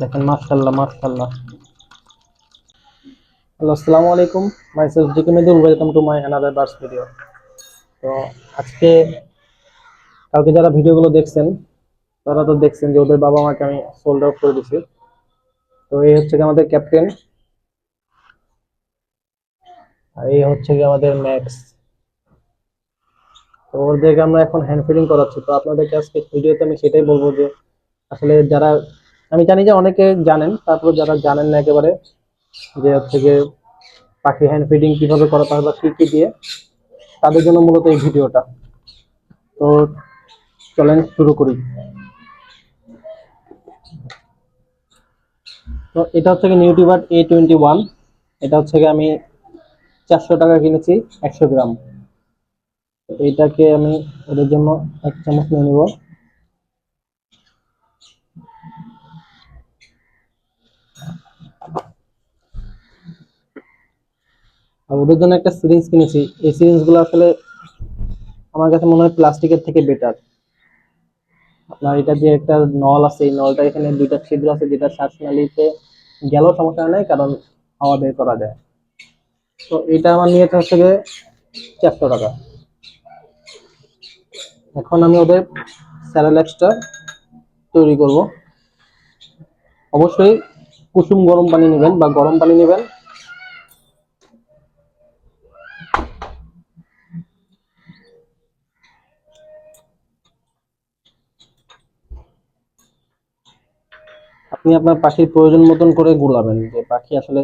দেখেন মাশাল্লাহ মাশাল্লাহ হ্যালো, আসসালামু আলাইকুম। Myself GK মেদুল welcome to my another birds video তো আজকে, কালকে যারা ভিডিওগুলো দেখছেন, তারা তো দেখছেন যে ওদের বাবা মাকে আমি সোল্ড আউট করে দিছি। তো এই হচ্ছে কি আমাদের ক্যাপ্টেন আর এই হচ্ছে কি আমাদের ম্যাক্স তো ওদেরকে আমরা এখন হ্যান্ড ফিডিং করাচ্ছি। তো আপনাদেরকে আজকে ভিডিওতে আমি সেটাই বলব যে, আসলে যারা আমি জানি যে অনেকে জানেন, তারপর যারা জানেন না একেবারে, যে হচ্ছে গিয়ে পাখি হ্যান্ড ফিডিং কীভাবে করাতে হয় বা কি কি দিয়ে, তাদের জন্য মূলত এই ভিডিওটা। তো চলেন শুরু করি। তো এটা হচ্ছে গিয়ে নিউটিভার এ টোয়েন্টি ওয়ান এটা হচ্ছে গিয়ে আমি চারশো টাকা কিনেছি, একশো গ্রাম। এইটাকে আমি ওদের জন্য এক চামচ নিয়ে নিব। আর ওদের জন্য একটা সিরিঞ্জ কিনেছি। এই সিরিঞ্জগুলো আসলে আমার কাছে মনে হয় প্লাস্টিকের থেকে বেটার আপনার এটা যে একটা নল আছে, এই নলটা এখানে দুইটা ছিদ্র আছে, যেটা শ্বাসনালীতে গেলেও সমস্যা নেই, কারণ হাওয়া বের করা যায়। তো এটা আমার নিয়েছে হচ্ছে গিয়ে চারশো টাকা। এখন আমি ওদের স্যারেলেক্সটা তৈরি করব। অবশ্যই কুসুম গরম পানি নেবেন বা গরম পানি নেবেন। আপনি আপনার পাখির প্রয়োজন মতন করে গুলাবেন। যে পাখি আসলে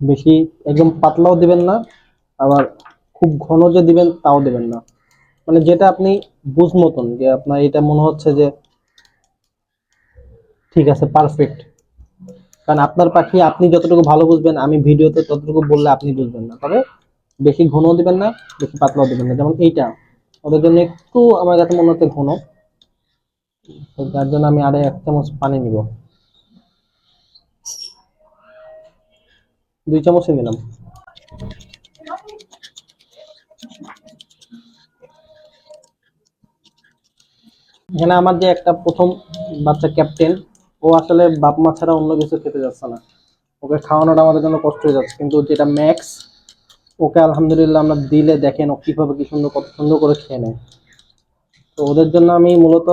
বেশি একদম পাতলাও দিবেন না, আবার খুব ঘন যে দিবেন তাও দিবেন না। মানে যেটা আপনি বুঝ মতন যে আপনার এটা মনে হচ্ছে যে ঠিক আছে পারফেক্ট কারণ আপনার পাখি আপনি যতটুকু ভালো বুঝবেন, আমি ভিডিওতে ততটুকু বললে আপনি বুঝবেন না। তবে বেশি ঘনও দিবেন না, বেশি পাতলাও দিবেন না। যেমন এইটা, ওদের জন্য একটু আমার কাছে মনে হচ্ছে ঘন। তো যার জন্য আমি আরে এক চামচ পানি নিব। দুই চামচ নিলাম। এখানে আমার যে একটা প্রথম বাচ্চা ক্যাপ্টেন, ও আসলে বাপ মা ছাড়া অন্য কিছু খেতে যাচ্ছে না। ওকে খাওয়ানোটা আমাদের জন্য কষ্ট হয়ে যাচ্ছে, কিন্তু যেটা ম্যাক্স ওকে আলহামদুলিল্লাহ আমরা দিলে দেখেন ও কীভাবে কি সুন্দর, কত সুন্দর করে খেয়ে নেয়। তো ওদের জন্য আমি মূলত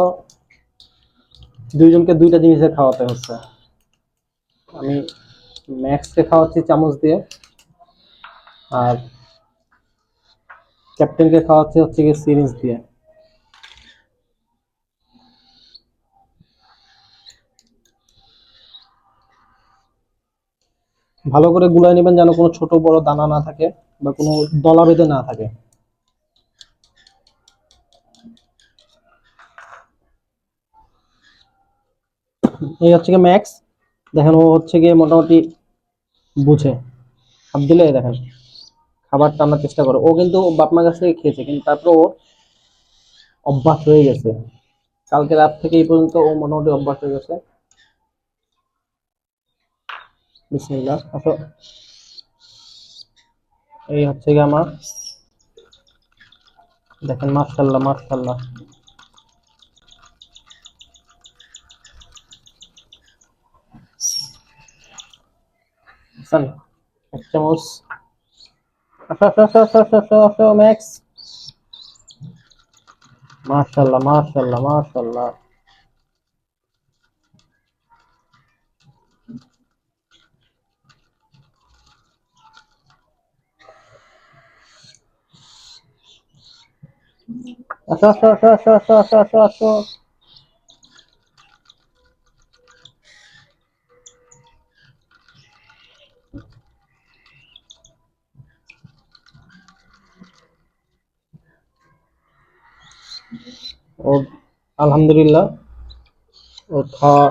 দুইজনকে দুইটা জিনিসের খাওয়াতে হচ্ছে। আমি ম্যাক্সকে খাওয়াচ্ছি চামচ দিয়ে। আর ক্যাপ্টেনকে খাওয়াচ্ছি হচ্ছে গিয়ে সিরিঞ্জ দিয়ে। ভালো করে গুলাই নেবেন যেন কোনো ছোট বড় দানা না থাকে বা কোনো দলা বেঁধে না থাকে। এই হচ্ছে গিয়ে ম্যাক্স দেখেন ও হচ্ছে গিয়ে মোটামুটি বুঝে। হাত দিলে দেখেন খাবার টানার চেষ্টা করে। ও কিন্তু বাপ মার কাছ থেকে খেয়েছে, কিন্তু তারপর ও অভ্যাস হয়ে গেছে। কালকে রাত থেকে এই পর্যন্ত ও মোটামুটি অভ্যাস হয়ে গেছে। আসো এই হচ্ছে গিয়ে আমার দেখেন মাশাল্লাহ মাশাল্লাহ استنى خمسة ونص ماكس ما شاء الله ما شاء الله ما شاء الله شو شو شو شو شو شو شو আসো আসো ও আলহামদুলিল্লাহ। ও খাওয়া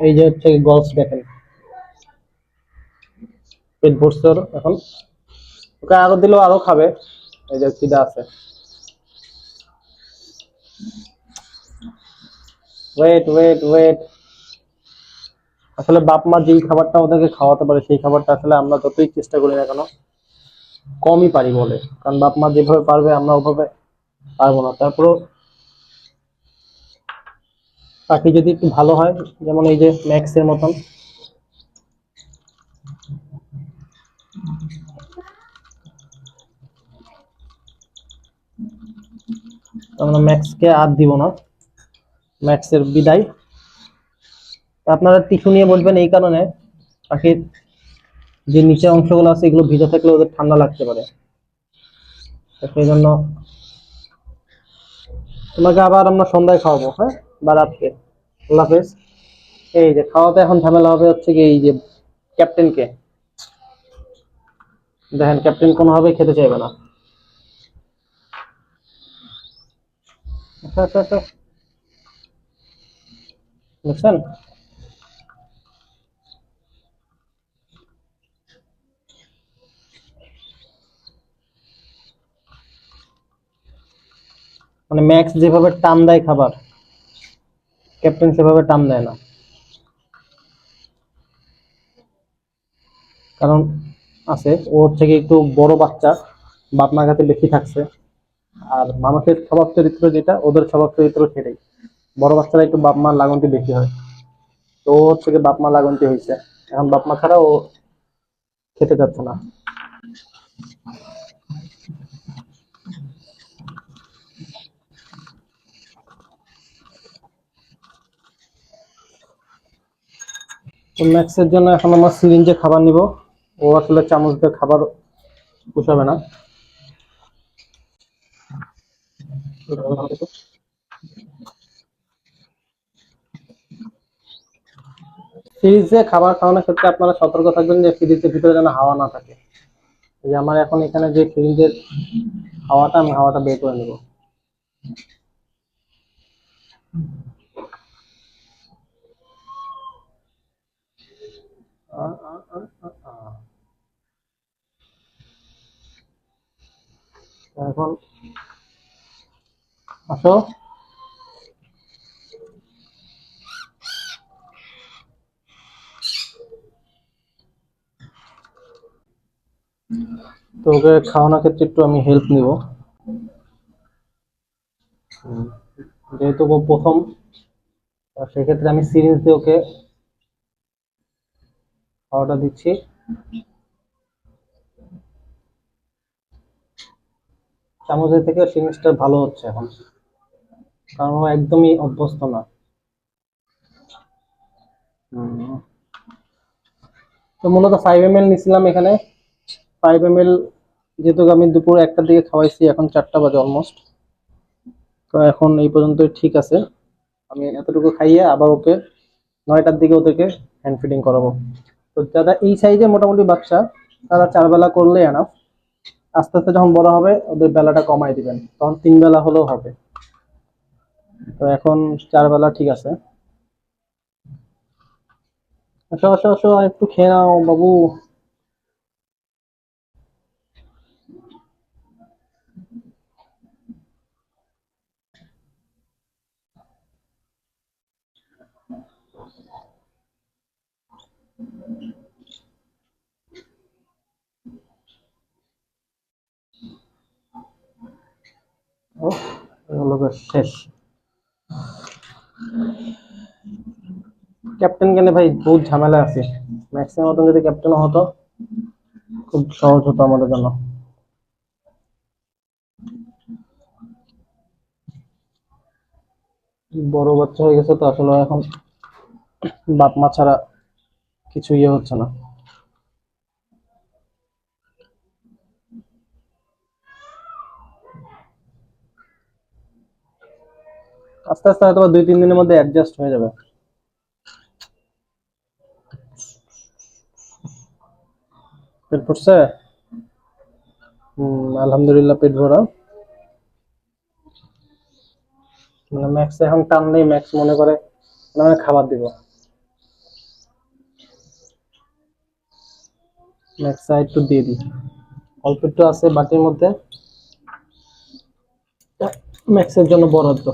এই যে হচ্ছে গলস দেখেন। পেট ভরছে ওর এখন। ওকে আরও দিলেও আরও খাবে। এই যে খিদা আছে। ওয়েট ওয়েট ওয়েট আসলে বাপ মা যেই খাবারটা ওদেরকে খাওয়াতে পারে, সেই খাবারটা আসলে আমরা যতই চেষ্টা করি না কেন, কমই পারি বলে। কারণ বাপ মা যেভাবে পারবে, আমরা ওভাবে পারব না। তারপরও পাখি যদি একটু ভালো হয়, যেমন এই যে ম্যাক্সের মতন। আমরা ম্যাক্সকে আর দিব না। ম্যাক্সের বিদায়। আপনারা টিস্যু নিয়ে বসবেন এই কারণে পাখির যে নিচের অংশগুলো আছে, এগুলো ভিজে থাকলে ওদের ঠান্ডা লাগতে পারে। সেই জন্য তোমাকে আবার আমরা সন্ধ্যায় খাওয়াবো হ্যাঁ? বা রাতকে। আল্লাহ হাফেজ। এই যে খাওয়াতে এখন ঝামেলা হবে হচ্ছে কি এই যে ক্যাপ্টেনকে। দেখেন ক্যাপ্টেন কোনোভাবেই খেতে চাইবে না। বুঝছেন মানে ম্যাক্স যেভাবে টান দেয় খাবার ক্যাপ্টেন সেভাবে টান দেয় না। কারণ আছে, ও হচ্ছে কি একটু বড় বাচ্চা, বাপ মার কাছে বেশি থাকছে। আর মানুষের স্বভাব চরিত্র যেটা, ওদের স্বভাব চরিত্র সেটাই। বড় বাচ্চারা একটু বাপ মার লাগন্তি বেশি হয়। তো ও হচ্ছে কি লাগন্তি হয়েছে। এখন বাপ মা ছাড়া ও খেতে যাচ্ছে না। তো ম্যাক্সের জন্য এখন আমার সিরিঞ্জে খাবার নিব। ও আসলে চামচ দিয়ে খাবার পুষাবে না। ফ্রিজে খাবার খাওয়ানোর ক্ষেত্রে আপনারা সতর্ক থাকবেন যে ফ্রিজের ভিতরে যেন হাওয়া না থাকে। যে আমার এখন এখানে যে ফ্রিজের হাওয়াটা, আমি হাওয়াটা বের করে নেব। এখন আসো। তো খাওয়ানোর ক্ষেত্রে একটু আমি হেল্প নিব। যেহেতু প্রথম সেক্ষেত্রে আমি সিরিজ দিয়ে ওকে খাওয়াটা দিচ্ছি। চামচের থেকে সিরিজটা ভালো হচ্ছে এখন। কারণ একদমই অভ্যস্ত না। তো মূলত ফাইভ এম এল নিছিলাম এখানে। ফাইভ এম এল যেহেতু আমি দুপুর একটার দিকে খাওয়াইছি, এখন চারটা বাজে অলমোস্ট তো এখন এই পর্যন্তই ঠিক আছে। আমি এতটুকু খাইয়ে আবার ওকে নয়টার দিকে ওদেরকে হ্যান্ড ফিডিং করাবো। তো যারা এই সাইজে মোটামুটি বাচ্চা, তারা চার বেলা করলে এনাফ আস্তে আস্তে যখন বড় হবে, ওদের বেলাটা কমাই দিবেন। তখন তিন বেলা হলেও হবে। তো এখন চার বেলা ঠিক আছে। আসো আসো আসো একটু খেয়ে নাও, বাবু। ক্যাপ্টেন কেন ভাই, বহুত ঝামেলা আছে। ম্যাক্সিমাম মতন যদি ক্যাপ্টেন হতো, খুব সহজ হতো আমাদের জন্য। বড় বাচ্চা হয়ে গেছে তো, আসলে এখন বাপ মা ছাড়া কিছু ইয়ে হচ্ছে না। আস্তে আস্তে হয়তো দুই, তিন দিনের মধ্যে অ্যাডজাস্ট হয়ে যাবে। পেট ভরছে? হম, আলহামদুলিল্লাহ পেট ভরা। মানে ম্যাক্স এখন টান নেই ম্যাক্স মনে করে না হয় খাবার দিব। ম্যাক্স একটু দিয়ে দিই। অল্প একটু আছে বাটির মধ্যে। ম্যাক্সের জন্য বরাদ্দ।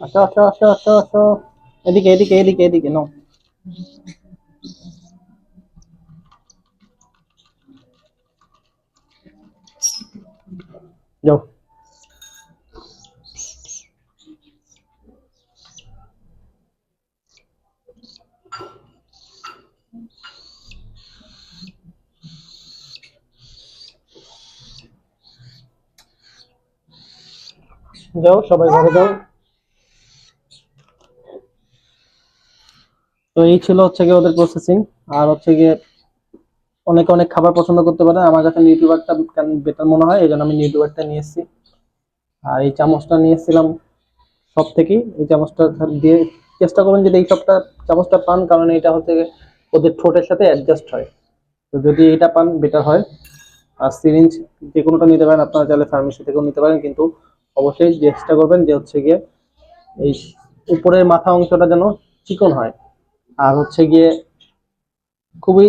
আসো আসো আসো আসো আসো। এদিকে এদিকে এদিকে এদিকে, নাও। যাও। যাও, সবাই ভালো যাও। তো এই ছিল হচ্ছে গিয়ে ওদের প্রসেসিং আর হচ্ছে গিয়ে অনেকে অনেক খাবার পছন্দ করতে পারে। আমার কাছে নিউট্রিবারটা বেটার মনে হয় এই জন্য আমি নিউটিউবারটা নিয়ে এসেছি। আর এই চামচটা নিয়ে এসেছিলাম সব থেকেই এই চামচটা দিয়ে চেষ্টা করবেন যদি এই সবটা চামচটা পান, কারণ এটা হচ্ছে ওদের ঠোঁটের সাথে অ্যাডজাস্ট হয়। তো যদি এটা পান বেটার হয়। আর সিরিঞ্জ যে কোনোটা নিতে পারেন, আপনারা চাইলে ফার্মেসি থেকেও নিতে পারেন, কিন্তু অবশ্যই চেষ্টা করবেন যে হচ্ছে গিয়ে এই উপরের মাথা অংশটা যেন চিকন হয়। আর হচ্ছে গিয়ে খুবই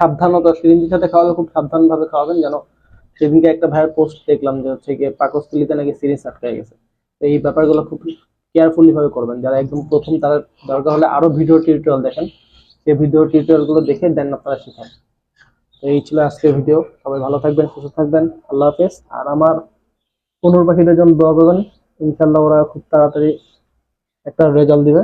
সাবধানতা, সিরিঞ্জের সাথে খাওয়ালে খুব সাবধানভাবে খাওয়াবেন যেন সেদিনকে একটা ভাইয়ের পোস্ট দেখলাম যে হচ্ছে গিয়ে পাকস্থলিতে নাকি সিরিঞ্জ আটকে গেছে। তো এই ব্যাপারগুলো খুব কেয়ারফুলি ভাবে করবেন। যারা একদম প্রথম তারা দরকার হলে আরও ভিডিও টিউটোরিয়াল দেখেন। সেই ভিডিও টিউটোরিয়ালগুলো দেখে দেন আপনারা শিখেন। তো এই ছিল আজকের ভিডিও সবাই ভালো থাকবেন, সুস্থ থাকবেন। আল্লাহ হাফেজ। আর আমার পনেরো পাখিদের জন্য দোয়া করবেন। ইনশাল্লাহ ওরা খুব তাড়াতাড়ি একটা রেজাল্ট দিবে।